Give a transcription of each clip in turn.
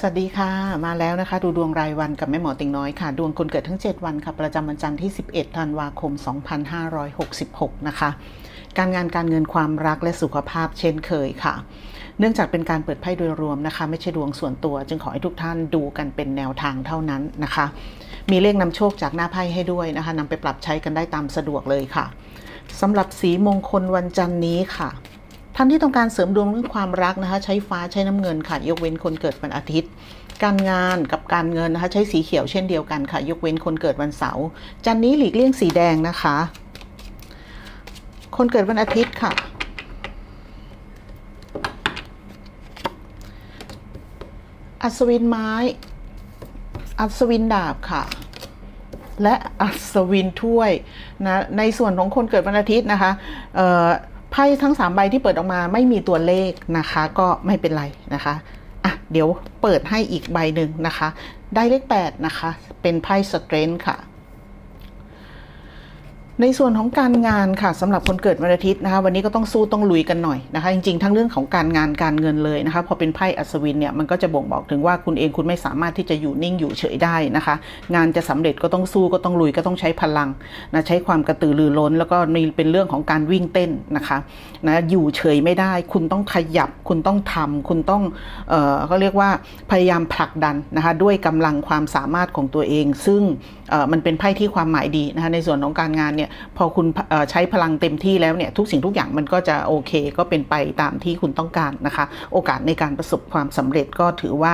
สวัสดีค่ะ มาแล้วนะคะ ดูดวงรายวันกับแม่หมอติงน้อยค่ะ ดวงคนเกิดทั้ง 7 วันค่ะ ประจำวันจันทร์ที่ 11 ธันวาคม 2566 นะคะ การงานการเงินความรักและสุขภาพเช่นเคยค่ะ เนื่องจากเป็นการเปิดไพ่โดยรวมนะคะ ไม่ใช่ดวงส่วนตัว จึงขอให้ทุกท่านดูกันเป็นแนวทางเท่านั้นนะคะ มีเลขนำโชคจากหน้าไพ่ให้ด้วยนะคะนำไปปรับใช้กันได้ตามสะดวกเลยค่ะสำหรับสีมงคลวันจันทร์นี้ค่ะ ท่านที่ต้องการเสริมดวงเรื่องความรักนะคะ ใช้ฟ้าใช้น้ำเงินค่ะ ยกเว้นคนเกิดวันอาทิตย์ การงานกับการเงินนะคะ ใช้สีเขียวเช่นเดียวกันค่ะ ยกเว้นคนเกิดวันเสาร์จันนี้หลีกเลี่ยงสีแดงนะคะ คนเกิดวันอาทิตย์ค่ะอัศวินไม้ อัศวินดาบค่ะ และอัศวินถ้วยนะ ในส่วนของคนเกิดวันอาทิตย์นะคะเอ่อ ไพ่ทั้ง 3 ใบที่เปิดออกมาไม่มีตัวเลขนะคะ ก็ไม่เป็นไรนะคะอะเดี๋ยวเปิดให้อีกใบหนึ่งนะคะ ได้เลข 8 นะคะ เป็นไพ่สเตรนท์ค่ะ ในส่วนของการงานค่ะสำหรับคนเกิดวันอาทิตย์นะคะวันนี้ก็ต้องสู้ต้องลุยกันหน่อยนะคะ จริงๆ ทั้งเรื่องของการงานการเงินเลยนะคะพอเป็นไพ่อัศวินเนี่ยมันก็จะบ่งบอกถึงว่าคุณเองคุณไม่สามารถที่จะอยู่นิ่งอยู่เฉยได้นะคะ งานจะสำเร็จก็ต้องสู้ก็ต้องลุยก็ต้องใช้พลังนะใช้ความกระตือรือร้น แล้วก็มีเป็นเรื่องของการวิ่งเต้นนะคะนะอยู่เฉยไม่ได้ คุณต้องขยับคุณต้องทำคุณต้องเอ่อเขาเรียกว่าพยายามผลักดันนะคะด้วยกำลังความสามารถของตัวเอง ซึ่งเอ่อมันเป็นไพ่ที่ความหมายดีนะคะในส่วนของการงานเนี่ยพอคุณใช้พลังเต็มที่แล้วเนี่ยทุกสิ่งทุกอย่างมันก็จะโอเค ก็เป็นไปตามที่คุณต้องการนะคะ โอกาสในการประสบความสำเร็จก็ถือว่า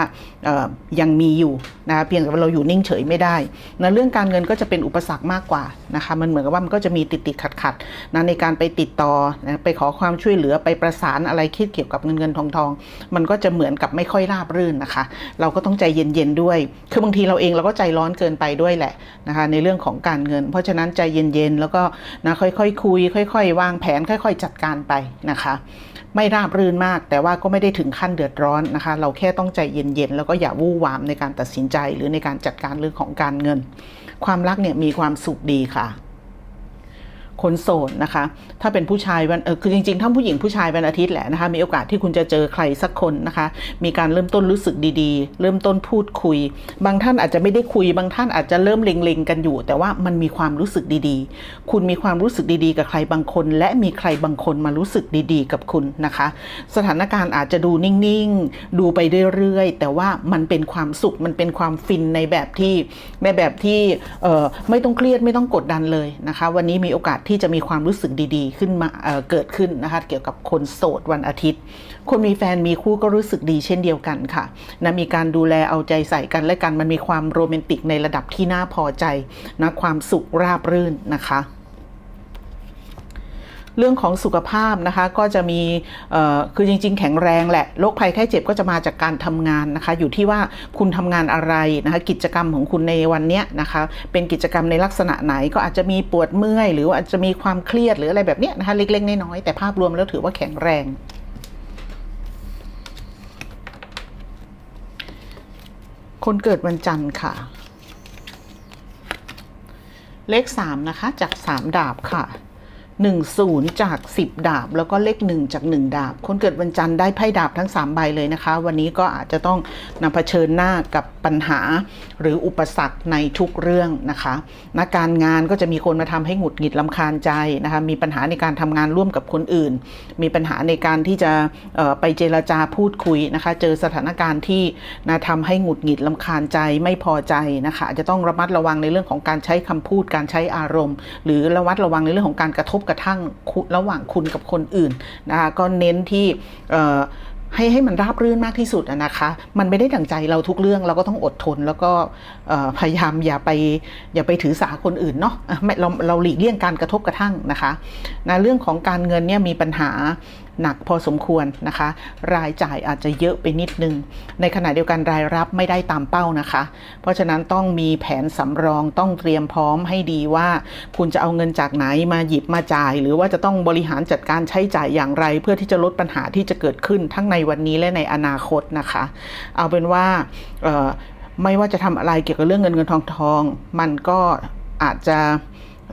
ยังมีอยู่นะะเพียงแต่ว่าเราอยู่นิ่งเฉยไม่ได้นะเรื่องการเงินก็จะเป็นอุปสรรคมากกว่านะคะมันเหมือนกับว่ามันก็จะมีติดติดขัดขัดนะในการไปติดต่อนะไปขอความช่วยเหลือไปประสานอะไรคิดเกี่ยวกับเงินเงินทองทองมันก็จะเหมือนกับไม่ค่อยราบรื่นนะคะ เราก็ต้องใจเย็นๆด้วย คือบางทีเราเองเราก็ใจร้อนเกินไปด้วยแหละนะคะในเรื่องของการเงิน เพราะฉะนั้นใจเย็นๆแล้วก็นะค่อยๆคคุย ค่อย ๆ วางแผนค่อย ๆ จัดการไปนะคะ ไม่ราบรื่นมาก แต่ว่าก็ไม่ได้ถึงขั้นเดือดร้อนนะคะ เราแค่ต้องใจเย็นๆแล้วก็อย่าวู่วามในการตัดสินใจหรือในการจัดการเรื่องของการเงิน ความรักเนี่ยมีความสุขดีค่ะ คนโสดนะคะ ถ้าเป็นผู้ชายวันเออคือจริงๆถ้าผู้หญิงผู้ชายวันอาทิตย์แหละนะคะ มีโอกาสที่คุณจะเจอใครสักคนนะคะ มีการเริ่มต้นรู้สึกดีๆ เริ่มต้นพูดคุย บางท่านอาจจะไม่ได้คุย บางท่านอาจจะเริ่มเล็งๆกันอยู่ แต่ว่ามันมีความรู้สึกดีๆ คุณมีความรู้สึกดีๆ กับใครบางคน และมีใครบางคนมารู้สึกดีๆ กับคุณนะคะ สถานการณ์อาจจะดูนิ่งๆ ดูไปเรื่อยๆ แต่ว่ามันเป็นความสุข มันเป็นความฟินในแบบที่ในแบบที่เอ่อไม่ต้องเครียดไม่ต้องกดดันเลยนะคะ วันนี้มีโอกาสที่ที่จะมีความรู้สึกดีๆ ขึ้นมาเเกิดขึ้นนะคะเกี่ยวกับคนโสดวันอาทิตย์ คนมีแฟนมีคู่ก็รู้สึกดีเช่นเดียวกันค่ะนะมีการดูแลเอาใจใส่กันและกันมันมีความโรแมนติกในระดับที่น่าพอใจนะความสุขราบรื่นนะคะ เรื่องของสุขภาพนะคะก็จะมีคือจริง ๆ แข็งแรงแหละโรคภัยไข้เจ็บก็จะมาจากการทำงานนะคะอยู่ที่ว่าคุณทำงานอะไรนะคะกิจกรรมของคุณในวันเนี้ยนะคะเป็นกิจกรรมในลักษณะไหนก็อาจจะมีปวดเมื่อย หรือว่าอาจจะมีความเครียดหรืออะไรแบบเนี้ยนะคะเล็กๆน้อยๆแต่ภาพรวมแล้วถือว่าแข็งแรงคนเกิดวันจันทร์ค่ะ เลข 3 นะคะ จาก 3 ดาบค่ะ 1 0 จาก 10 ดาบ แล้วก็เลข 1 จาก 1 ดาบ คนเกิดวันจันทร์ได้ไพ่ดาบทั้ง 3 ใบเลยนะคะ วันนี้ก็อาจจะต้องนำเผชิญหน้ากับปัญหา หรืออุปสรรคในทุกเรื่องนะคะนะการงานก็จะมีคนมาทำให้หงุดหงิดลำคาญใจนะคะ มีปัญหาในการทำงานร่วมกับคนอื่น มีปัญหาในการที่จะไปเจรจาพูดคุยนะคะ เจอสถานการณ์ที่นะทำให้หงุดหงิดลำคาญใจไม่พอใจนะคะอาจจะต้องระมัดระวังในเรื่องของการใช้คำพูด การใช้อารมณ์ หรือระมัดระวังในเรื่องของการกระทบกระทั่งระหว่างคุณกับคนอื่นนะคะก็เน้นที่ให้ให้มันราบรื่นมากที่สุดนะคะ มันไม่ได้ดั่งใจเราทุกเรื่องเราก็ต้องอดทน แล้วก็พยายามอย่าไปอย่าไปถือสาคนอื่นเนาะอะไม่เราเราหลีกเลี่ยงการกระทบกระทั่งนะคะนะเรื่องของการเงินเนี่ยมีปัญหา หนักพอสมควรนะคะ รายจ่ายอาจจะเยอะไปนิดนึง ในขณะเดียวกันรายรับไม่ได้ตามเป้านะคะ เพราะฉะนั้นต้องมีแผนสำรองต้องเตรียมพร้อมให้ดีว่า คุณจะเอาเงินจากไหนมาหยิบมาจ่าย หรือว่าจะต้องบริหารจัดการใช้จ่ายอย่างไร เพื่อที่จะลดปัญหาที่จะเกิดขึ้นทั้งในวันนี้และในอนาคตนะคะ เอาเป็นว่าไม่ว่าจะทำอะไรเกี่ยวกับเรื่องเงินเงินทองทองมันก็อาจจะ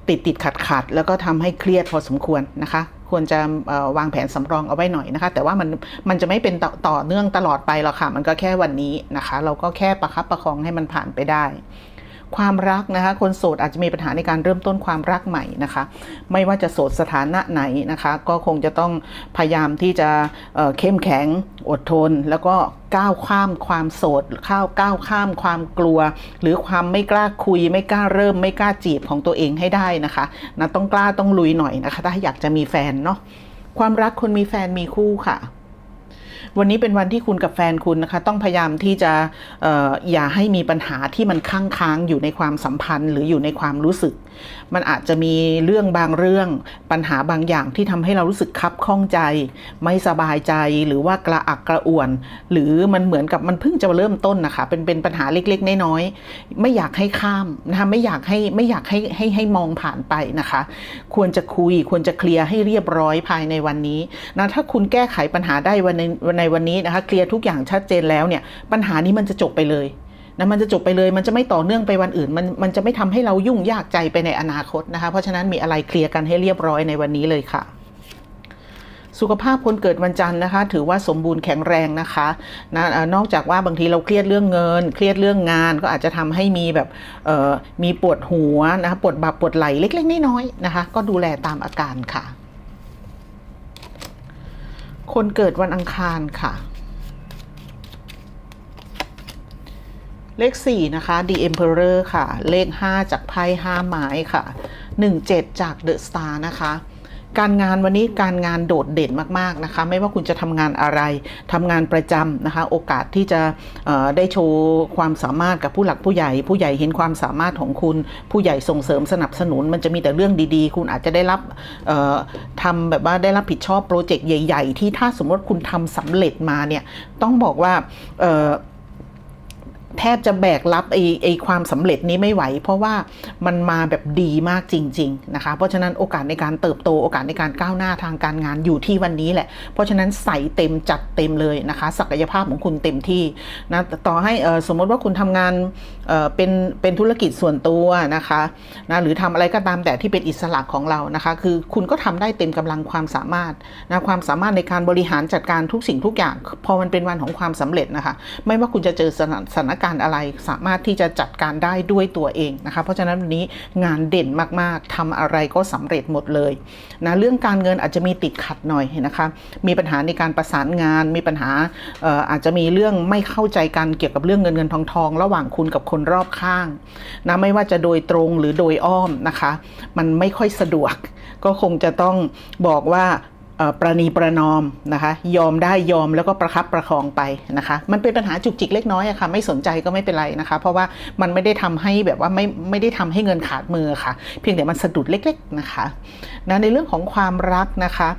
ติดติดขัดขัดแล้วก็ทำให้เครียดพอสมควรนะคะ ควรจะวางแผนสำรองเอาไว้หน่อยนะคะ แต่ว่ามันมันจะไม่เป็นต่อต่อเนื่องตลอดไปหรอกค่ะ มันก็แค่วันนี้นะคะ เราก็แค่ประคับประคองให้มันผ่านไปได้ ความรักนะคะคนโสดอาจจะมีปัญหาในการเริ่มต้นความรักใหม่นะคะ ไม่ว่าจะโสดสถานะไหนนะคะ ก็คงจะต้องพยายามที่จะเเข้มแข็งอดทน แล้วก็ก้าวข้ามความโสดข้าวก้าวข้ามความกลัว หรือความไม่กล้าคุย ไม่กล้าเริ่ม ไม่กล้าจีบของตัวเองให้ได้นะคะนะต้องกล้าต้องลุยหน่อยนะคะ ถ้าอยากจะมีแฟนเนาะความรักคนมีแฟนมีคู่ค่ะ วันนี้เป็นวันที่คุณกับแฟนคุณนะคะ ต้องพยายามที่จะอออย่าให้มีปัญหาที่มันค้างค้างอยู่ในความสัมพันธ์ หรืออยู่ในความรู้สึก มันอาจจะมีเรื่องบางเรื่องปัญหาบางอย่างที่ทำให้เรารู้สึกคับข้องใจ ไม่สบายใจหรือว่ากระอักกระอ่วน หรือมันเหมือนกับมันเพิ่งจะเริ่มต้นนะคะ เป็นเป็นปัญหาเล็กๆน้อยๆไม่อยากให้ข้ามนะคะไม่อยากให้ไม่อยากให้ให้ให้มองผ่านไปนะคะ ควรจะคุยควรจะเคลียร์ให้เรียบร้อยภายในวันนี้นะถ้าคุณแก้ไขปัญหาได้วันในในวันนี้นะคะเคลียร์ทุกอย่างชัดเจนแล้วเนี่ยปัญหานี้มันจะจบไปเลย นะมันจะจบไปเลยมันจะไม่ต่อเนื่องไปวันอื่น มันมันจะไม่ทำให้เรายุ่งยากใจไปในอนาคตนะคะ เพราะฉะนั้นมีอะไรเคลียร์กันให้เรียบร้อยในวันนี้เลยค่ะสุขภาพคนเกิดวันจันทร์นะคะ ถือว่าสมบูรณ์แข็งแรงนะคะนะเอ่อนอกจากว่าบางทีเราเครียดเรื่องเงิน เครียดเรื่องงานก็อาจจะทำให้มีแบบมีปวดหัวนะคะปวดบ่าปวดไหล่เล็กๆน้อยๆนะคะ ก็ดูแลตามอาการค่ะ คนเกิดวันอังคารค่ะ เลข 4 นะคะ The Emperor ค่ะ เลข 5 จากไพ่5ไม้ค่ะ 17 จาก The Star นะคะการงานวันนี้การงานโดดเด่นมากๆนะคะ ไม่ว่าคุณจะทำงานอะไรทำงานประจำนะคะ โอกาสที่จะได้โชว์ความสามารถกับผู้หลักผู้ใหญ่ ผู้ใหญ่เห็นความสามารถของคุณ ผู้ใหญ่ส่งเสริมสนับสนุน มันจะมีแต่เรื่องดีๆ คุณอาจจะได้รับทำแบบว่าได้รับผิดชอบโปรเจกต์ใหญ่ ๆ ที่ถ้าสมมติคุณทำสำเร็จมาเนี่ยต้องบอกว่า แทบจะแบกรับไอ้ไอ้ความสำเร็จนี้ไม่ไหว เพราะว่ามันมาแบบดีมากจริง ๆ นะคะ เพราะฉะนั้นโอกาสในการเติบโตโอกาสในการก้าวหน้าทางการงานอยู่ที่วันนี้แหละ เพราะฉะนั้นใส่เต็มจัดเต็มเลยนะคะ ศักยภาพของคุณเต็มที่นะต่อให้สมมติว่าคุณทำงานเเป็นเป็นธุรกิจส่วนตัวนะคะนะหรือทำอะไรก็ตามแต่ที่เป็นอิสระของเรานะคะ คือคุณก็ทำได้เต็มกำลังความสามารถนะความสามารถในการบริหารจัดการทุกสิ่งทุกอย่าง พอมันเป็นวันของความสำเร็จนะคะ ไม่ว่าคุณจะเจอสนสถานการณ์อะไรสามารถที่จะจัดการได้ด้วยตัวเองนะคะ เพราะฉะนั้นวันนี้งานเด่นมากๆทำอะไรก็สำเร็จหมดเลยนะเรื่องการเงินอาจจะมีติดขัดหน่อยนะคะ มีปัญหาในการประสานงาน มีปัญหาอาจจะมีเรื่องไม่เข้าใจกันเกี่ยวกับเรื่องเงินเงินทองทองระหว่างคุณกับคนรอบข้างนะไม่ว่าจะโดยตรงหรือโดยอ้อมนะคะ มันไม่ค่อยสะดวกก็คงจะต้องบอกว่า ประนีประนอมนะคะยอมได้ยอมแล้วก็ประคับประคองไปนะคะ มันเป็นปัญหาจุกจิกเล็กน้อยอะค่ะไม่สนใจก็ไม่เป็นไรนะคะ เพราะว่ามันไม่ได้ทำให้แบบว่าไม่ไม่ได้ทำให้เงินขาดมือค่ะ เพียงแต่มันสะดุดเล็กๆนะคะนะในเรื่องของความรักนะคะ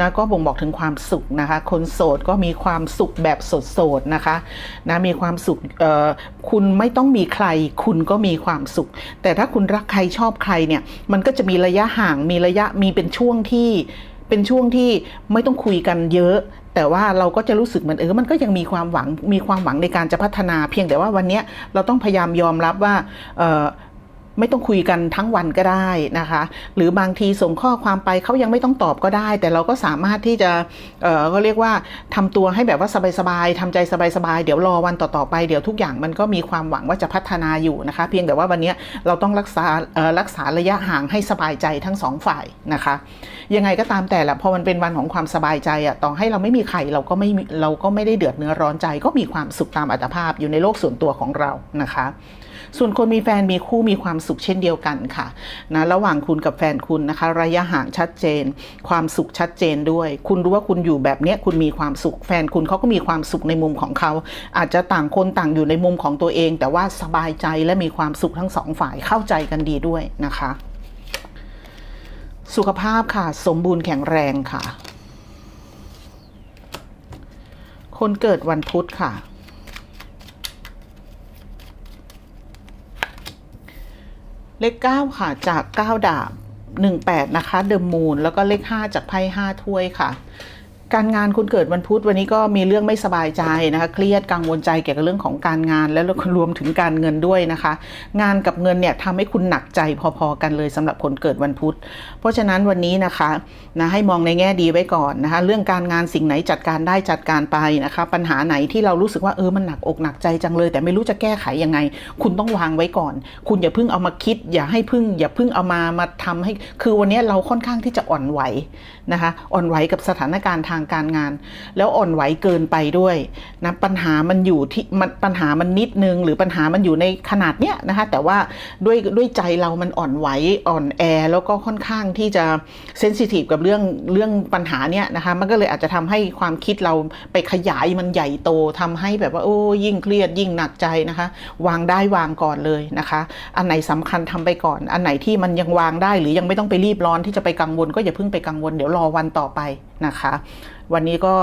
นะก็บ่งบอกถึงความสุขนะคะ คนโสดก็มีความสุขแบบโสดๆนะคะนะมีความสุขเอ่อคุณไม่ต้องมีใคร คุณก็มีความสุข แต่ถ้าคุณรักใครชอบใครเนี่ยมันก็จะมีระยะห่างมีระยะมีเป็นช่วงที่ เป็นช่วงที่ไม่ต้องคุยกันเยอะ แต่ว่าเราก็จะรู้สึกเหมือนเออมันก็ยังมีความหวังมีความหวังในการจะพัฒนา เพียงแต่ว่าวันนี้เราต้องพยายามยอมรับว่าเออ ไม่ต้องคุยกันทั้งวันก็ได้นะคะ หรือบางทีส่งข้อความไปเขายังไม่ต้องตอบก็ได้ แต่เราก็สามารถที่จะเออก็เรียกว่าทำตัวให้แบบว่าสบายๆทำใจสบายๆเดี๋ยวรอวันต่อๆไปเดี๋ยวทุกอย่างมันก็มีความหวังว่าจะพัฒนาอยู่นะคะ เพียงแต่ว่าวันนี้เราต้องรักษาเออรักษาระยะห่างให้สบายใจทั้งสองฝ่ายนะคะ ยังไงก็ตามแต่ละพอมันเป็นวันของความสบายใจอะต่อให้เราไม่มีใครเราก็ไม่เราก็ไม่ได้เดือดเนื้อร้อนใจ ก็มีความสุขตามอัตภาพอยู่ในโลกส่วนตัวของเรานะคะ ส่วนคนมีแฟนมีคู่มีความสุขเช่นเดียวกันค่ะนะระหว่างคุณกับแฟนคุณนะคะ ระยะห่างชัดเจน ความสุขชัดเจนด้วย คุณรู้ว่าคุณอยู่แบบเนี้ยคุณมีความสุขแฟนคุณเขาก็มีความสุขในมุมของเขา อาจจะต่างคนต่างอยู่ในมุมของตัวเอง แต่ว่าสบายใจและมีความสุขทั้งสองฝ่ายเข้าใจกันดีด้วยนะคะ สุขภาพค่ะ สมบูรณ์แข็งแรงค่ะ คนเกิดวันพุธค่ะ เลขเก้าค่ะจากเก้าดาบหนึ่งแปดนะคะเดอะมูนแล้วก็เลขห้าจากไพ่ห้าถ้วยค่ะ การงานคุณเกิดวันพุธวันนี้ก็มีเรื่องไม่สบายใจนะคะ เครียดกังวลใจเกี่ยวกับเรื่องของการงาน และรวมถึงการเงินด้วยนะคะ งานกับเงินเนี่ยทำให้คุณหนักใจพอๆกันเลยสำหรับคนเกิดวันพุธ ราะฉะนั้นวันนี้นะคะนะให้มองในแง่ดีไว้ก่อนนะคะ เรื่องการงานสิ่งไหนจัดการได้จัดการไปนะคะ ปัญหาไหนที่เรารู้สึกว่าเออมันหนักอกหนักใจจังเลย แต่ไม่รู้จะแก้ไขยังไง คุณต้องวางไว้ก่อน คุณอย่าเพิ่งเอามาคิด อย่าให้เพิ่ง อย่าเพิ่งเอามามาทำให้คือวันนี้เราค่อนข้างที่จะอ่อนไหวนะคะ อ่อนไหวกับสถานการณ์ทางการงาน แล้วอ่อนไหวเกินไปด้วยนะปัญหามันอยู่ที่มันปัญหามันนิดนึง หรือปัญหามันอยู่ในขนาดเนี้ยนะคะ แต่ว่าด้วยด้วยใจเรามันอ่อนไหวอ่อนแอแล้วก็ค่อนข้างที่จะเซนซิทีฟกับเรื่องเรื่องปัญหาเนี่ยนะคะมันก็เลยอาจจะทำให้ความคิดเราไปขยายมันใหญ่โตทำให้แบบว่าโอ้ยิ่งเครียดยิ่งหนักใจนะคะ วางได้วางก่อนเลยนะคะ อันไหนสำคัญทำไปก่อน อันไหนที่มันยังวางได้หรือยังไม่ต้องไปรีบร้อนที่จะไปกังวลก็อย่าเพิ่งไปกังวลเดี๋ยวรอวันต่อไปนะคะ วันนี้ก็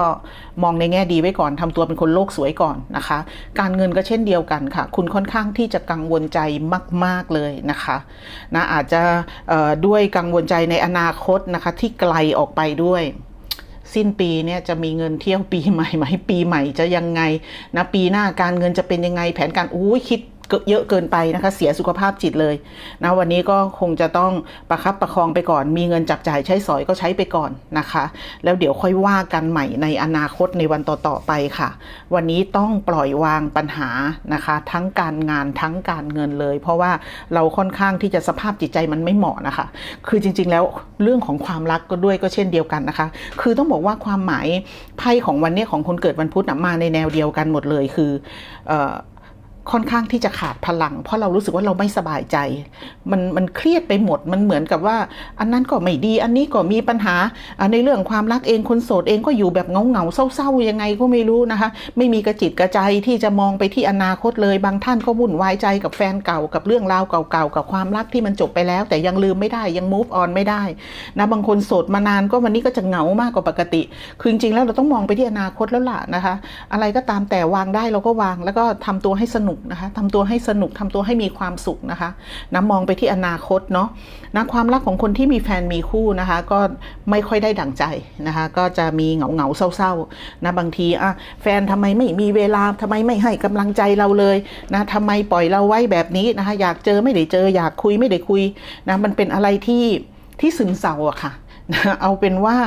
มองในแง่ดีไว้ก่อนทำตัวเป็นคนโลกสวยก่อนนะคะ การเงินก็เช่นเดียวกันค่ะ คุณค่อนข้างที่จะกังวลใจมาก ๆเลยนะคะนะอาจจะด้วยกังวลใจในอนาคตนะคะที่ไกลออกไปด้วยสิ้นปีเนี่ยจะมีเงินเที่ยวปีใหม่ไหมปีใหม่จะยังไงนะปีหน้าการเงินจะเป็นยังไงแผนการอู้คิด เยอะเกินไปนะคะ เสียสุขภาพจิตเลยนะวันนี้ก็คงจะต้องประคับประคองไปก่อน มีเงินจับจ่ายใช้สอยก็ใช้ไปก่อนนะคะ แล้วเดี๋ยวค่อยว่ากันใหม่ในอนาคตในวันต่อๆไปค่ะ วันนี้ต้องปล่อยวางปัญหานะคะ ทั้งการงานทั้งการเงินเลย เพราะว่าเราค่อนข้างที่จะสภาพจิตใจมันไม่เหมาะนะคะ คือจริง ๆ แล้วเรื่องของความรักก็ด้วยก็เช่นเดียวกันนะคะ คือต้องบอกว่าความหมายไพ่ของวันนี้ของคนเกิดวันพุธมาในแนวเดียวกันหมดเลยคือ ค่อนข้างที่จะขาดพลัง เพราะเรารู้สึกว่าเราไม่สบายใจ มันมันเครียดไปหมดมันเหมือนกับว่า อันนั้นก็ไม่ดี อันนี้ก็มีปัญหาในเรื่องความรักเองคนโสดเองก็อยู่แบบเงาเงาเศร้าๆยังไงก็ไม่รู้นะคะ ไม่มีกระจิตกระใจที่จะมองไปที่อนาคตเลย บางท่านก็วุ่นวายใจกับแฟนเก่ากับเรื่องราวเก่าๆกับความรักที่มันจบไปแล้ว แต่ยังลืมไม่ได้ยัง move on ไม่ได้นะบางคนโสดมานานก็วันนี้ก็จะเหงามากกว่าปกติคือจริงๆแล้วเราต้องมองไปที่อนาคตแล้วล่ะนะคะ อะไรก็ตามแต่วางได้เราก็วางแล้วก็ทำตัวให้สนุกนะคะทำตัวให้สนุกทำตัวให้มีความสุขนะคะนะมองไปที่อนาคตเนาะนะความรักของคนที่มีแฟนมีคู่นะคะ ก็ไม่ค่อยได้ดั่งใจนะคะ ก็จะมีเหงาเหงาเศร้าๆนะบางทีอะแฟนทำไมไม่มีเวลาทำไมไม่ให้กำลังใจเราเลยนะทำไมปล่อยเราไว้แบบนี้นะคะ อยากเจอไม่ได้เจอ อยากคุยไม่ได้คุยนะมันเป็นอะไรที่ที่ซึมเศร้าอะค่ะ เอาเป็นว่า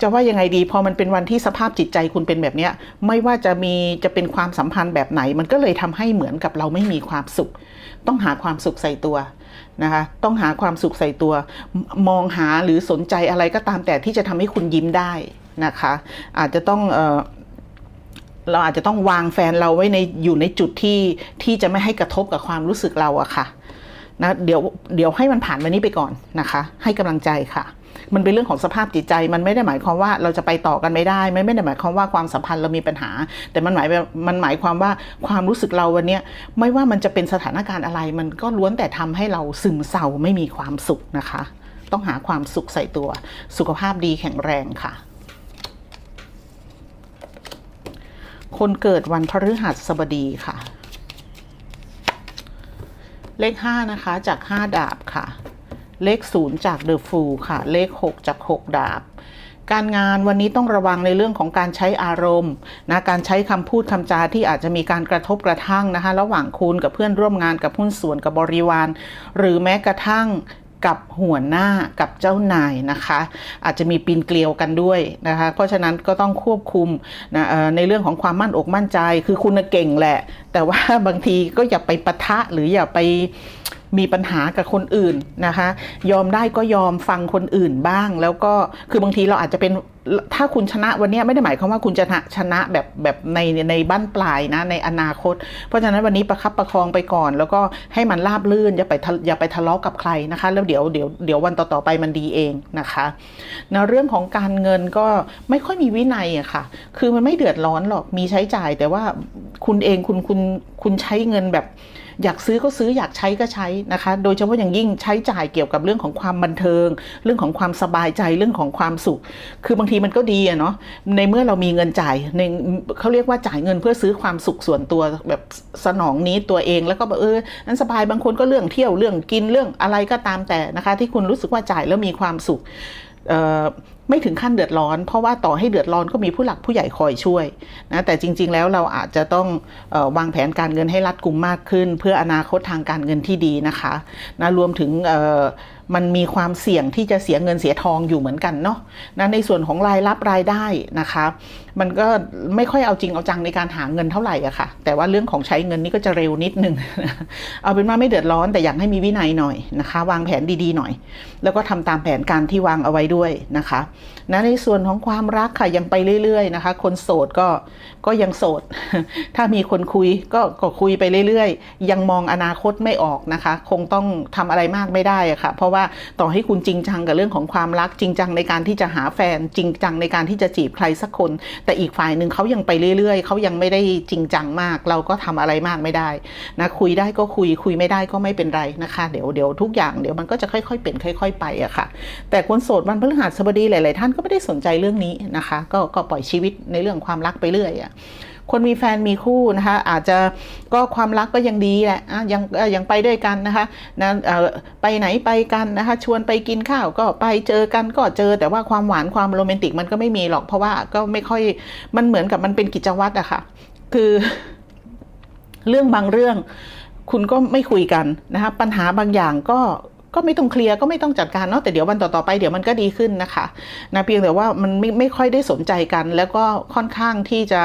จะว่ายังไงดี พอมันเป็นวันที่สภาพจิตใจคุณเป็นแบบนี้ไม่ว่าจะมีจะเป็นความสัมพันธ์แบบไหน มันก็เลยทำให้เหมือนกับเราไม่มีความสุข ต้องหาความสุขใส่ตัวนะคะต้องหาความสุขใส่ตัว มองหาหรือสนใจอะไรก็ตามแต่ที่จะทำให้คุณยิ้มได้นะคะ อาจจะต้องเออเราอาจจะต้องวางแฟนเราไว้ในอยู่ในจุดที่ที่จะไม่ให้กระทบกับความรู้สึกเราอะค่ะนะเดี๋ยวเดี๋ยวให้มันผ่านวันนี้ไปก่อนนะคะ ให้กำลังใจค่ะ มันเป็นเรื่องของสภาพจิตใจ มันไม่ได้หมายความว่าเราจะไปต่อกันไม่ได้ ไม่ไม่ได้หมายความว่าความสัมพันธ์เรามีปัญหา แต่มันหมายมันหมายความว่าความรู้สึกเราวันนี้ไม่ว่ามันจะเป็นสถานการณ์อะไร มันก็ล้วนแต่ทำให้เราซึมเศร้าไม่มีความสุขนะคะ ต้องหาความสุขใส่ตัว สุขภาพดีแข็งแรงค่ะ คนเกิดวันพฤหัสบดีค่ะ เลขห้านะคะจากห้าดาบค่ะ เลขศูนย์จากเดอะฟูค่ะ เลข 6 จาก 6 ดาบ การงานวันนี้ต้องระวังในเรื่องของการใช้อารมณ์นะการใช้คำพูดคำจาที่อาจจะมีการกระทบกระทั่งนะคะ ระหว่างคุณกับเพื่อนร่วมงานกับหุ้นส่วนกับบริวาร หรือแม้กระทั่งกับหัวหน้ากับเจ้านายนะคะ อาจจะมีปีนเกลียวกันด้วยนะคะ เพราะฉะนั้นก็ต้องควบคุมนะในเรื่องของความมั่นอกมั่นใจ คือคุณเก่งแหละ แต่ว่าบางทีก็อย่าไปปะทะหรืออย่าไป มีปัญหากับคนอื่นนะคะ ยอมได้ก็ยอมฟังคนอื่นบ้าง แล้วก็คือบางทีเราอาจจะเป็นถ้าคุณชนะวันนี้ไม่ได้หมายความว่าคุณจะชนะแบบแบบในในบ้านปลายนะในอนาคต เพราะฉะนั้นวันนี้ประคับประคองไปก่อน แล้วก็ให้มันราบลื่นอย่าไปอย่าไปทะเลาะกับใครนะคะ แล้วเดี๋ยวเดี๋ยวเดี๋ยววันต่อๆไปมันดีเองนะคะนะเรื่องของการเงินก็ไม่ค่อยมีวินัยอะค่ะ คือมันไม่เดือดร้อนหรอกมีใช้จ่าย แต่ว่าคุณเองคุณคุณคุณใช้เงินแบบ อยากซื้อก็ซื้ออยากใช้ก็ใช้นะคะ โดยเฉพาะอย่างยิ่งใช้จ่ายเกี่ยวกับเรื่องของความบันเทิง เรื่องของความสบายใจเรื่องของความสุข คือบางทีมันก็ดีอะเนาะในเมื่อเรามีเงินจ่ายในเขาเรียกว่าจ่ายเงินเพื่อซื้อความสุขส่วนตัวแบบสนองนี้ตัวเองแล้วก็แบบเออนั้นสบายบางคนก็เรื่องเที่ยวเรื่องกินเรื่องอะไรก็ตามแต่นะคะ ที่คุณรู้สึกว่าจ่ายแล้วมีความสุข ไม่ถึงขั้นเดือดร้อน เพราะว่าต่อให้เดือดร้อนก็มีผู้หลักผู้ใหญ่คอยช่วยนะแต่จริง ๆ แล้วเราอาจจะต้องออวางแผนการเงินให้รัดกุมมากขึ้น เพื่ออนาคตทางการเงินที่ดีนะคะนะรวมถึงมันมีความเสี่ยงที่จะเสียเงินเสียทองอยู่เหมือนกันเนาะนะในส่วนของรายรับรายได้นะคะ มันก็ไม่ค่อยเอาจริงเอาจังในการหาเงินเท่าไหร่อะค่ะ แต่ว่าเรื่องของใช้เงินนี่ก็จะเร็วนิดนึง เอาเป็นว่าไม่เดือดร้อนแต่อยากให้มีวินัยหน่อยนะคะ วางแผนดีๆหน่อย แล้วก็ทำตามแผนการที่วางเอาไว้ด้วยนะคะนะในส่วนของความรักค่ะยังไปเรื่อย ๆ นะคะ คนโสดก็ก็ยังโสด ถ้ามีคนคุยก็ก็คุยไปเรื่อย ๆ ยังมองอนาคตไม่ออกนะคะ คงต้องทำอะไรมากไม่ได้ะค่ะ เพราะว่าต่อให้คุณจริงจังกับเรื่องของความรักจริงจังในการที่จะหาแฟนจริงจังในการที่จะจีบใครสักคน แต่อีกฝ่ายหนึ่งเขายังไปเรื่อย ๆเขายังไม่ได้จริงจังมาก เราก็ทำอะไรมากไม่ได้นะคุยได้ก็คุยคุยไม่ได้ก็ไม่เป็นไรนะคะ เดี๋ยวเดี๋ยวทุกอย่างเดี๋ยวมันก็จะค่อยๆเป็นค่อย ๆ ไปอะค่ะ แต่คนโสดวันพฤหัสบดีหลายๆ ท่านก็ไม่ได้สนใจเรื่องนี้นะคะก็ก็ปล่อยชีวิตในเรื่องความรักไปเรื่อยอะคนมีแฟนมีคู่นะคะอาจจะก็ความรักก็ยังดีแหละอะยังยังไปด้วยกันนะคะนะเออไปไหนไปกันนะคะชวนไปกินข้าวก็ไปเจอกันก็เจอแต่ว่าความหวานความโรแมนติกมันก็ไม่มีหรอกเพราะว่าก็ไม่ค่อยมันเหมือนกับมันเป็นกิจวัตรอะค่ะคือเรื่องบางเรื่องคุณก็ไม่คุยกันนะคะปัญหาบางอย่างก็ ก็ไม่ต้องเคลียร์ก็ไม่ต้องจัดการเนาะแต่เดี๋ยววันต่อๆไปเดี๋ยวมันก็ดีขึ้นนะคะนะเพียงแต่ว่ามันไม่ไม่ค่อยได้สนใจกัน แล้วก็ค่อนข้างที่จะ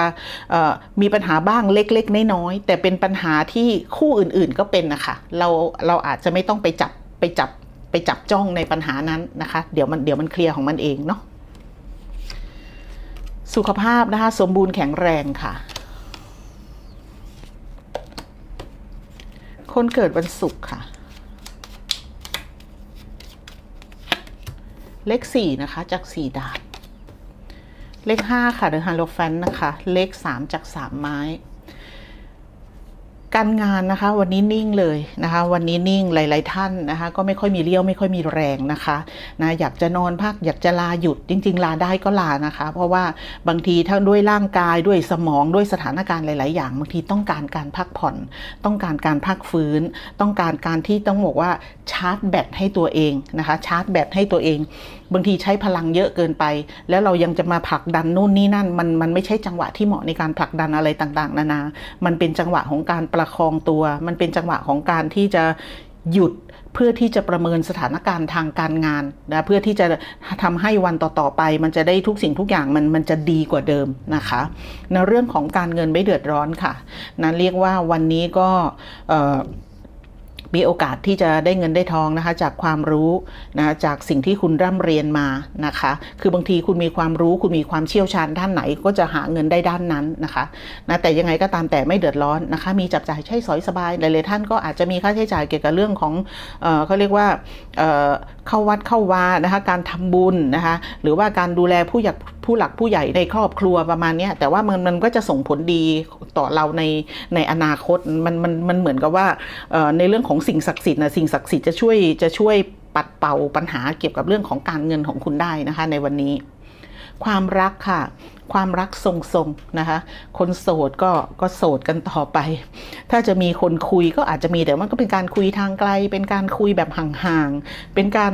มีปัญหาบ้างเล็กๆน้อยๆแต่เป็นปัญหาที่คู่อื่นๆก็เป็นนะคะเราเราอาจจะไม่ต้องไปจับไปจับไปจับจ้องในปัญหานั้นนะคะ เดี๋ยวมันเดี๋ยวมันเคลียร์ของมันเองเนาะสุขภาพนะคะสมบูรณ์แข็งแรงค่ะ คนเกิดวันศุกร์ค่ะ เลขสี่นะคะ จากสี่ดาบ เลขห้าค่ะเดอะฮาโลแฟนนะคะ เลขสามจากสามไม้ การงานนะคะ วันนี้นิ่งเลยนะคะ วันนี้นิ่งหลาย ๆ ท่านนะคะ ก็ไม่ค่อยมีเรี่ยวไม่ค่อยมีแรงนะคะนะอยากจะนอนพักอยากจะลาหยุดจริง ๆ ลาได้ก็ลานะคะ เพราะว่าบางทีถ้าด้วยร่างกายด้วยสมองด้วยสถานการณ์หลาย ๆ อย่างบางทีต้องการการพักผ่อน ต้องการการพักฟื้น ต้องการการที่ต้องบอกว่าชาร์จแบตให้ตัวเองนะคะ ชาร์จแบตให้ตัวเอง บางทีใช้พลังเยอะเกินไป แล้วเรายังจะมาผลักดันนู่นนี่นั่น มันมันไม่ใช่จังหวะที่เหมาะในการผลักดันอะไรต่างๆ นานา มันเป็นจังหวะของการประคองตัว มันเป็นจังหวะของการที่จะหยุดเพื่อที่จะประเมินสถานการณ์ทางการงานนะเพื่อที่จะทำให้วันต่อๆไป มันจะได้ทุกสิ่งทุกอย่างมันมันจะดีกว่าเดิมนะคะในเรื่องของการเงินไม่เดือดร้อนค่ะนะเรียกว่าวันนี้ก็ มีโอกาสที่จะได้เงินได้ทองนะคะจากความรู้นะจากสิ่งที่คุณร่ำเรียนมานะคะ คือบางทีคุณมีความรู้คุณมีความเชี่ยวชาญด้านไหนก็จะหาเงินได้ด้านนั้นนะคะนะแต่ยังไงก็ตามแต่ไม่เดือดร้อนนะคะ มีจับจ่ายใช้สอยสบายหลายๆท่านก็อาจจะมีค่าใช้จ่ายเกี่ยวกับเรื่องของเออเขาเรียกว่าเออเข้าวัดเข้าวานะคะการทำบุญนะคะหรือว่าการดูแลผู้ใหญ่ ผู้หลักผู้ใหญ่ในครอบครัวประมาณนี้แต่ว่ามันมันก็จะส่งผลดีต่อเราในในอนาคตมันมันมันเหมือนกับว่าในเรื่องของสิ่งศักดิ์สิทธิ์นะสิ่งศักดิ์สิทธิ์จะช่วยจะช่วยปัดเป่าปัญหาเกี่ยวกับเรื่องของการเงินของคุณได้นะคะ ในวันนี้ ความรักค่ะ ความรักทรงๆนะคะ คนโสดก็ก็โสดกันต่อไป ถ้าจะมีคนคุยก็อาจจะมีแต่มันก็เป็นการคุยทางไกล เป็นการคุยแบบห่างๆเป็นการ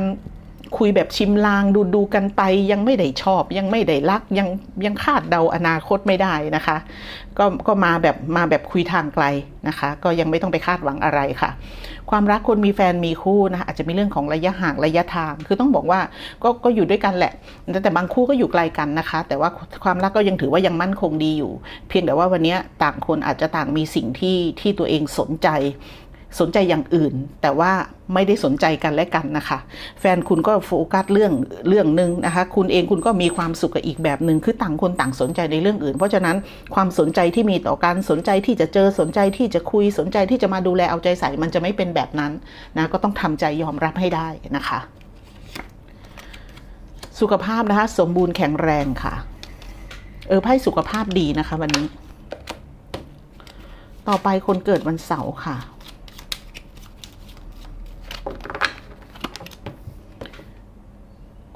คุยแบบชิมลางดูดูกันไปยังไม่ได้ชอบ ยังไม่ได้รักยังยังคาดเดาอนาคตไม่ได้นะคะ ก็ก็มาแบบมาแบบคุยทางไกลนะคะ ก็ยังไม่ต้องไปคาดหวังอะไรค่ะ ความรักคนมีแฟนมีคู่นะคะอาจจะมีเรื่องของระยะห่างระยะทาง คือต้องบอกว่าก็ก็อยู่ด้วยกันแหละ แต่บางคู่ก็อยู่ไกลกันนะคะ แต่ว่าความรักก็ยังถือว่ายังมั่นคงดีอยู่ เพียงแต่ว่าวันนี้ต่างคนอาจจะต่างมีสิ่งที่ที่ตัวเองสนใจ สนใจอย่างอื่น แต่ว่าไม่ได้สนใจกันและกันนะคะ แฟนคุณก็โฟกัสเรื่องเรื่องหนึ่งนะคะ คุณเองคุณก็มีความสุขกับอีกแบบหนึ่งคือต่างคนต่างสนใจในเรื่องอื่น เพราะฉะนั้นความสนใจที่มีต่อกันสนใจที่จะเจอสนใจที่จะคุยสนใจที่จะมาดูแลเอาใจใส่มันจะไม่เป็นแบบนั้นนะก็ต้องทำใจยอมรับให้ได้นะคะ สุขภาพนะคะ สมบูรณ์แข็งแรงค่ะ เออไพ่สุขภาพดีนะคะ วันนี้ ต่อไปคนเกิดวันเสาร์ค่ะ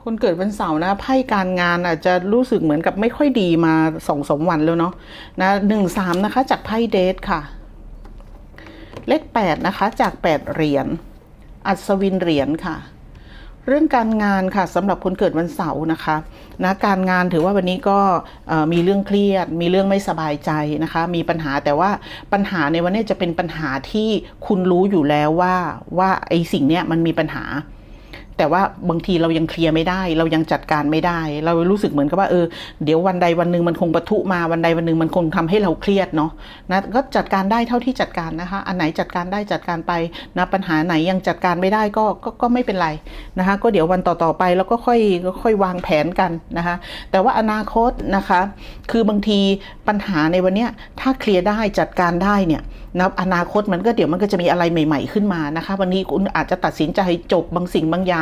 คนเกิดวันเสาร์นะไพ่การงานอาจจะรู้สึกเหมือนกับไม่ค่อยดีมาสองสามวันแล้วเนาะนะหนึ่งสามนะคะจากไพ่เดทค่ะ เลขแปดนะคะจากแปดเหรียญอัศวินเหรียญค่ะ เรื่องการงานค่ะสำหรับคนเกิดวันเสาร์นะคะนะการงานถือว่าวันนี้ก็มีเรื่องเครียด มีเรื่องไม่สบายใจนะคะ มีปัญหาแต่ว่าปัญหาในวันนี้จะเป็นปัญหาที่คุณรู้อยู่แล้วว่าว่าไอ้สิ่งเนี้ยมันมีปัญหา แต่ว่าบางทีเรายังเคลียร์ไม่ได้ เรายังจัดการไม่ได้ เรารู้สึกเหมือนกับว่าเออเดี๋ยววันใดวันหนึ่งมันคงปะทุมาวันใดวันหนึ่งมันคงทำให้เราเครียดเนาะนะก็จัดการได้เท่าที่จัดการนะคะ อันไหนจัดการได้จัดการไปนะปัญหาไหนยังจัดการไม่ได้ก็ก็ก็ไม่เป็นไรนะคะ ก็เดี๋ยววันต่อๆไปแล้วก็ค่อยก็ค่อยวางแผนกันนะคะ แต่ว่าอนาคตนะคะ คือบางทีปัญหาในวันเนี้ยถ้าเคลียร์ได้จัดการได้เนี่ยนะอนาคตมันก็เดี๋ยวมันก็จะมีอะไรใหม่ ๆขึ้นมานะคะ วันนี้คุณอาจจะตัดสินใจจบบางสิ่งบางอย่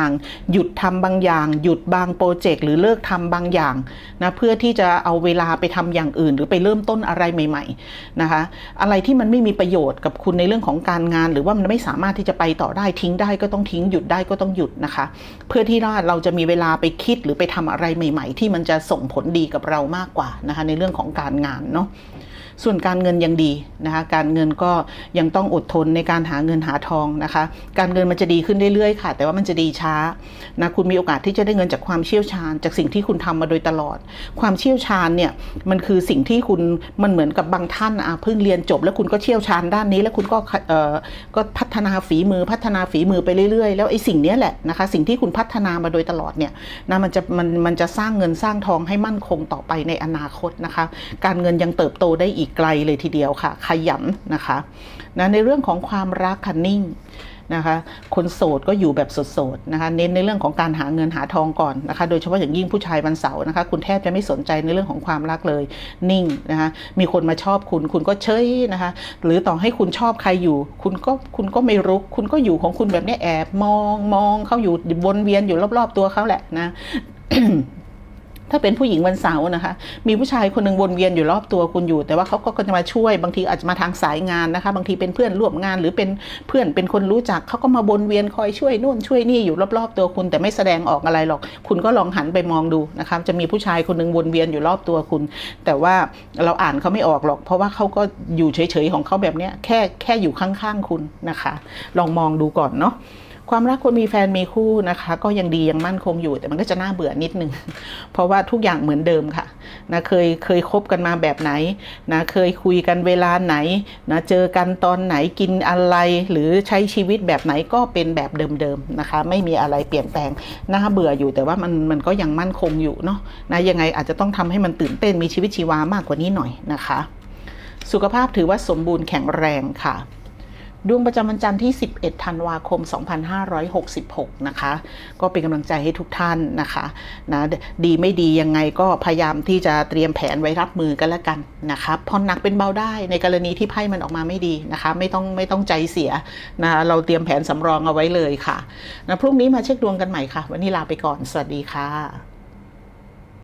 างหยุดทำบางอย่าง หยุดบางโปรเจกต์หรือเลิกทำบางอย่างนะเพื่อที่จะเอาเวลาไปทำอย่างอื่น หรือไปเริ่มต้นอะไรใหม่ๆนะคะอะไรที่มันไม่มีประโยชน์กับคุณในเรื่องของการงาน หรือว่ามันไม่สามารถที่จะไปต่อได้ทิ้งได้ก็ต้องทิ้งหยุดได้ก็ต้องหยุดนะคะ เพื่อที่ว่าเราจะมีเวลาไปคิดหรือไปทำอะไรใหม่ ๆ ที่มันจะส่งผลดีกับเรามากกว่านะคะในเรื่องของการงานเนาะ ส่วนการเงินยังดีนะคะการเงินก็ยังต้องอดทนในการหาเงินหาทองนะคะ การเงินมันจะดีขึ้นเรื่อยๆค่ะ แต่ว่ามันจะดีช้านะคุณมีโอกาสที่จะได้เงินจากความเชี่ยวชาญ จากสิ่งที่คุณทำมาโดยตลอด ความเชี่ยวชาญเนี่ยมันคือสิ่งที่คุณมันเหมือนกับบางท่านอะเพิ่งเรียนจบ แล้วคุณก็เชี่ยวชาญด้านนี้ แล้วคุณก็เอ่อก็พัฒนาฝีมือพัฒนาฝีมือไปเรื่อยๆ แล้วไอ้สิ่งนี้แหละนะคะสิ่งที่คุณพัฒนามาโดยตลอดเนี่ยนะมันจะมันมันจะสร้างเงินสร้างทองให้มั่นคงต่อไปในอนาคตนะคะ การเงินยังเติบโตได้อีกไกลเลยทีเดียวค่ะ ขยันนะคะนะในเรื่องของความรักคันนิ่งนะคะคนโสดก็อยู่แบบโสดๆนะคะเน้นในเรื่องของการหาเงินหาทองก่อนนะคะโดยเฉพาะอย่างยิ่งผู้ชายวันเสาร์นะคะคุณแทบจะไม่สนใจในเรื่องของความรักเลยนิ่งนะคะมีคนมาชอบคุณคุณก็เฉยนะคะหรือต่อให้คุณชอบใครอยู่ คุณก็คุณก็ไม่รุก คุณก็อยู่ของคุณแบบนี้แอบมองมองเขาอยู่วนเวียนอยู่รอบ ๆ ตัวเขาแหละนะ ถ้าเป็นผู้หญิงวันเสาร์นะคะ มีผู้ชายคนหนึ่งวนเวียนอยู่รอบตัวคุณอยู่ แต่ว่าเขาก็จะมาช่วยบางทีอาจจะมาทางสายงานนะคะ บางทีเป็นเพื่อนร่วมงานหรือเป็นเพื่อนเป็นคนรู้จักเขาก็มาวนเวียนคอยช่วยนู่นช่วยนี่อยู่รอบๆตัวคุณ แต่ไม่แสดงออกอะไรหรอก คุณก็ลองหันไปมองดูนะคะจะมีผู้ชายคนหนึ่งวนเวียนอยู่รอบตัวคุณ แต่ว่าเราอ่านเขาไม่ออกหรอก เพราะว่าเขาก็อยู่เฉยๆของเขาแบบนี้แค่แค่อยู่ข้างๆคุณนะคะ ลองมองดูก่อนเนาะ ความรักคนมีแฟนมีคู่นะคะ ก็ยังดียังมั่นคงอยู่ แต่มันก็จะน่าเบื่อนิดนึง เพราะว่าทุกอย่างเหมือนเดิมค่ะนะเคยเคยคบกันมาแบบไหนนะเคยคุยกันเวลาไหนนะเจอกันตอนไหนกินอะไร หรือใช้ชีวิตแบบไหนก็เป็นแบบเดิมๆนะคะ ไม่มีอะไรเปลี่ยนแปลงน่าเบื่ออยู่ แต่ว่ามันมันก็ยังมั่นคงอยู่เนาะนะยังไงอาจจะต้องทำให้มันตื่นเต้นมีชีวิตชีวามากกว่านี้หน่อยนะคะ สุขภาพถือว่าสมบูรณ์แข็งแรงค่ะ ดวงประจำวันจันทร์ที่ 11 ธันวาคม 2566 นะคะ ก็เป็นกำลังใจให้ทุกท่านนะคะนะดีไม่ดียังไงก็พยายามที่จะเตรียมแผนไว้รับมือกันแล้วกันนะคะผ่อนหนักเป็นเบาได้ในกรณีที่ไพ่มันออกมาไม่ดีนะคะ ไม่ต้องไม่ต้องใจเสียนะเราเตรียมแผนสำรองเอาไว้เลยค่ะนะพรุ่งนี้มาเช็คดวงกันใหม่ค่ะ วันนี้ลาไปก่อน สวัสดีค่ะ